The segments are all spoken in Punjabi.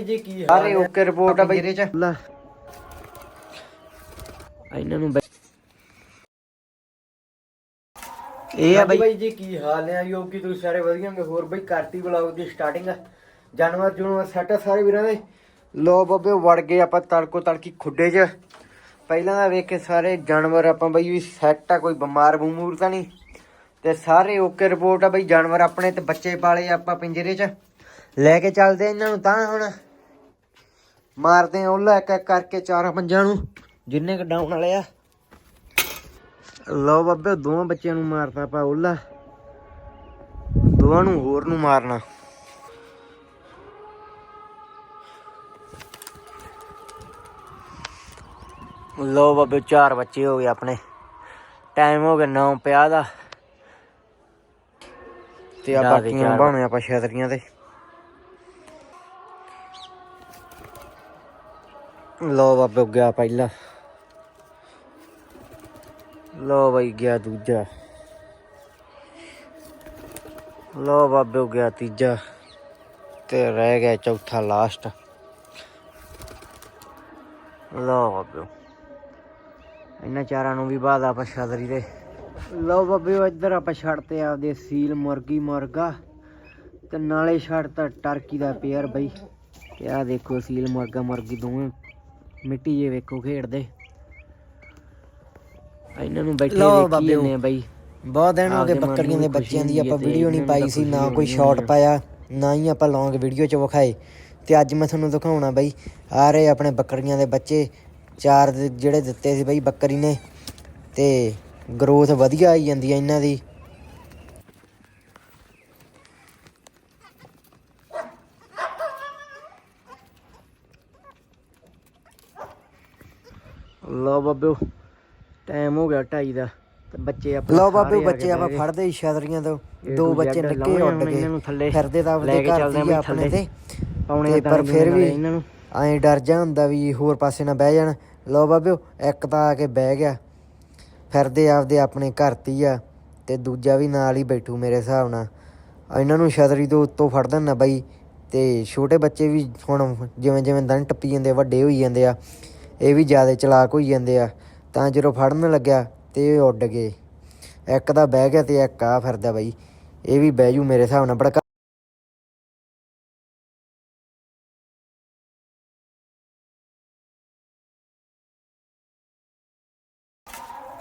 ਜੀ ਕੀ ਹਾਲ ਓਕੇ ਰਿਪੋਰਟ ਆ ਬਈ। ਇਹਦੇ ਚ। ਲੈ। ਇਹਨਾਂ ਨੂੰ ਇਹ ਆ ਬਈ। ਬਾਈ ਜੀ ਕੀ ਹਾਲ ਹੈ? ਆਇਓ ਕਿ ਤੁਸੀਂ ਸਾਰੇ ਵਧੀਆ ਹੋਗੇ ਹੋਰ ਬਈ ਕਰਤੀ ਬਲੌਗ ਦੀ ਸਟਾਰਟਿੰਗ ਜਾਨਵਰ ਜੁਨਵਰ ਸੈਟ ਆ ਸਾਰੇ ਵੀਰਾਂ ਦੇ। ਲੋ ਬੱਬੇ ਵੜ ਗਏ ਆਪਾਂ ਤੜਕੋ ਤੜਕੀ ਖੁੱਡੇ 'ਚ। ਪਹਿਲਾਂ ਤਾਂ ਵੇਖ ਕੇ ਸਾਰੇ ਜਾਨਵਰ ਆਪਾਂ ਬਈ ਵੀ ਸੈੱਟ ਆ ਕੋਈ ਬਿਮਾਰ ਬਮੂਰ ਤਾਂ ਨਹੀਂ। ਤੇ ਸਾਰੇ ਓਕੇ ਰਿਪੋਰਟ ਆ ਬਈ ਜਾਨਵਰ ਆਪਣੇ ਤੇ ਬੱਚੇ ਪਾਲੇ ਆਪਾਂ ਪਿੰਜਰੇ 'ਚ। ਲੈ ਕੇ ਚੱਲਦੇ ਇਹਨਾਂ ਨੂੰ ਤਾਂ ਹੁਣ। ਮਾਰਦੇ ਆ ਉਹਲਾ ਇੱਕ ਇੱਕ ਕਰਕੇ ਚਾਰਾਂ ਪੰਜਾਂ ਨੂੰ ਜਿੰਨੇ ਕ ਡਾਊਨ ਵਾਲੇ ਆ। ਲੋ ਬੱਬੇ ਦੋਵਾਂ ਬੱਚਿਆਂ ਨੂੰ ਮਾਰਤਾ ਆਪਾਂ ਉਹਲਾ ਦੋਵਾਂ ਨੂੰ ਹੋਰ ਨੂੰ ਮਾਰਨਾ। ਲੋ ਬੱਬੇ ਚਾਰ ਬੱਚੇ ਹੋ ਗਏ ਆਪਣੇ। ਟਾਈਮ ਹੋ ਗਿਆ 9 ਪਿਆ ਦਾ। ਤੇ ਆ ਬਾਕੀਆਂ। ਬਾਣੇ ਆਪਾਂ ਛਤਰੀਆਂ ਤੇ। ਲੋ ਬਾਬੇ ਗਿਆ ਪਹਿਲਾ। ਲੋ ਬਈ, ਗਿਆ ਦੂਜਾ। ਲੋ ਬਾਬੇ ਗਿਆ ਤੀਜਾ ਤੇ ਰਹਿ ਗਿਆ ਚੌਥਾ ਲਾਸਟ ਲੋ ਬਾਬੇ। ਇਹਨਾਂ ਚਾਰਾਂ ਨੂੰ ਵੀ ਬਾਅਦ ਆਪਾਂ ਛਤਰੀ ਦੇ ਲੋ ਬਾਬੇ ਇੱਧਰ ਆਪਾਂ ਛੱਡਤੇ ਆਪਦੇ ਸੀਲ ਮੁਰਗੀ ਮੁਰਗਾ। ਤੇ ਨਾਲੇ ਛੱਡਤਾ ਟਰਕੀ ਦਾ ਪੇਅਰ ਬਈ। ਤੇ ਆ ਦੇਖੋ ਸੀਲ ਮੁਰਗਾ ਮੁਰਗੀ ਦੋਵੇਂ। ਮਿੱਟੀ ਜੇ ਵੇਖੋ ਖੇਡਦੇ। ਇਹਨਾਂ ਨੂੰ ਬੈਠੇ ਦੇਖੀ ਆ ਬਈ। ਬਹੁਤ ਦਿਨ ਹੋ ਗਏ ਬੱਕਰੀਆਂ ਦੇ ਨੂੰ ਬੱਚਿਆਂ ਦੀ ਆਪਾਂ ਵੀਡੀਓ ਨਹੀਂ ਨੂੰ ਪਾਈ ਸੀ ਨਾ ਕੋਈ ਸ਼ਾਰਟ। ਪਾਇਆ ਨਾ ਹੀ ਆਪਾਂ ਲੌਂਗ ਵੀਡੀਓ ਚ ਵਿਖਾਏ। ਤੇ ਅੱਜ ਮੈਂ ਤੁਹਾਨੂੰ ਦਿਖਾਉਣਾ ਬਾਈ ਆ ਰਹੇ ਆਪਣੇ ਬੱਕਰੀਆਂ ਦੇ ਬੱਚੇ ਚਾਰ ਜਿਹੜੇ ਦਿੱਤੇ ਸੀ ਬਾਈ ਬੱਕਰੀ ਨੇ। ਤੇ ਗਰੋਥ ਵਧੀਆ ਆਈ ਜਾਂਦੀ ਹੈ ਇਹਨਾਂ ਦੀ। ਲਓ ਬਾਬਿਓ ਟਾਈਮ ਹੋ ਗਿਆ 2:30 ਦਾ ਤੇ ਬੱਚੇ ਆਪਾਂ ਲਓ ਬਾਬੇ ਬੱਚੇ ਆਪਾਂ। ਫੜਦੇ ਛਤਰੀਆਂ ਤੋਂ। ਦੋ ਬੱਚੇ ਨਿੱਕੇ ਉੱਡ ਗਏ। ਫਿਰਦੇ ਤਾਂ ਕੇ ਘਰ ਬਈ ਆਪਣੇ। ਤੇ। ਪਾਉਣੇ ਪਰ ਫਿਰ ਵੀ ਇਹਨਾਂ ਨੂੰ। ਐਂ ਡਰ ਜਾ ਹੁੰਦਾ ਵੀ ਹੋਰ ਪਾਸੇ ਨਾ ਬਹਿ ਜਾਣ। ਲਓ ਬਾਬਿਓ ਇੱਕ ਤਾਂ ਆ ਕੇ ਬਹਿ ਗਿਆ। ਫਿਰਦੇ ਆਪਦੇ ਆਪਣੇ ਘਰ ਤੀ ਆ ਤੇ ਦੂਜਾ ਵੀ ਨਾਲ ਹੀ ਬੈਠੂ ਮੇਰੇ ਹਿਸਾਬ ਨਾਲ। ਇਹਨਾਂ ਨੂੰ ਛਤਰੀ ਤੋਂ ਉੱਤੋਂ ਫੜ ਦਿੰਨਾ ਬਾਈ ਤੇ ਛੋਟੇ ਬੱਚੇ ਵੀ ਹੁਣ ਜਿਵੇਂ ਜਿਵੇਂ ਦਿਨ ਟੱਪੀ ਜਾਂਦੇ ਵੱਡੇ ਹੋਈ ਜਾਂਦੇ ਆ। ਇਹ ਵੀ ਜ਼ਿਆਦਾ ਚਲਾਕ ਹੋਈ ਜਾਂਦੇ ਆ। ਤਾਂ ਜਦੋਂ ਫੜਨ ਲੱਗਿਆ ਤੇ ਇਹ ਉੱਡ ਗਏ। ਇੱਕ ਦਾ ਬਹਿ ਗਿਆ ਤੇ ਇੱਕ ਆ ਫਿਰਦਾ ਬਾਈ। ਇਹ ਵੀ ਬਹਿ ਜੂ ਮੇਰੇ ਹਿਸਾਬ ਨਾਲ ਬੜਾ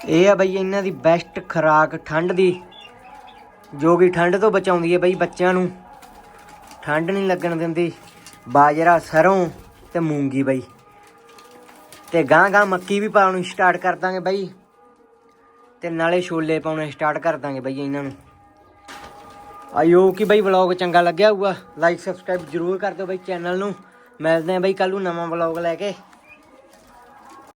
ਇਹ ਆ ਬਈ ਇਹਨਾਂ ਦੀ ਬੈਸਟ ਖੁਰਾਕ ਠੰਡ ਦੀ, ਜੋ ਕਿ ਠੰਡ ਤੋਂ ਬਚਾਉਂਦੀ ਹੈ ਬਈ ਬੱਚਿਆਂ ਨੂੰ। ਠੰਡ ਨਹੀਂ ਲੱਗਣ ਦਿੰਦੀ। ਬਾਜਰਾ ਸਰੋਂ ਤੇ ਮੂੰਗੀ ਬਈ। ਤੇ ਗਾਂ ਗਾਂ ਮੱਕੀ ਵੀ ਪਾਉਣੀ ਸਟਾਰਟ ਕਰ ਦਾਂਗੇ ਬਾਈ। ਤੇ ਨਾਲੇ ਛੋਲੇ ਪਾਉਣੇ ਸਟਾਰਟ ਕਰ ਦਾਂਗੇ ਬਾਈ ਇਹਨਾਂ ਨੂੰ। ਆਇਓ ਕਿ ਬਈ ਵਲੌਗ ਚੰਗਾ ਲੱਗਿਆ ਹੋਊਗਾ ਲਾਈਕ ਸਬਸਕ੍ਰਾਈਬ ਜਰੂਰ ਕਰ ਦਿਓ ਬਾਈ ਚੈਨਲ ਨੂੰ। ਮਿਲਦੇ ਆਂ ਬਾਈ ਕੱਲ ਨੂੰ ਨਵਾਂ ਵਲੌਗ ਲੈ ਕੇ।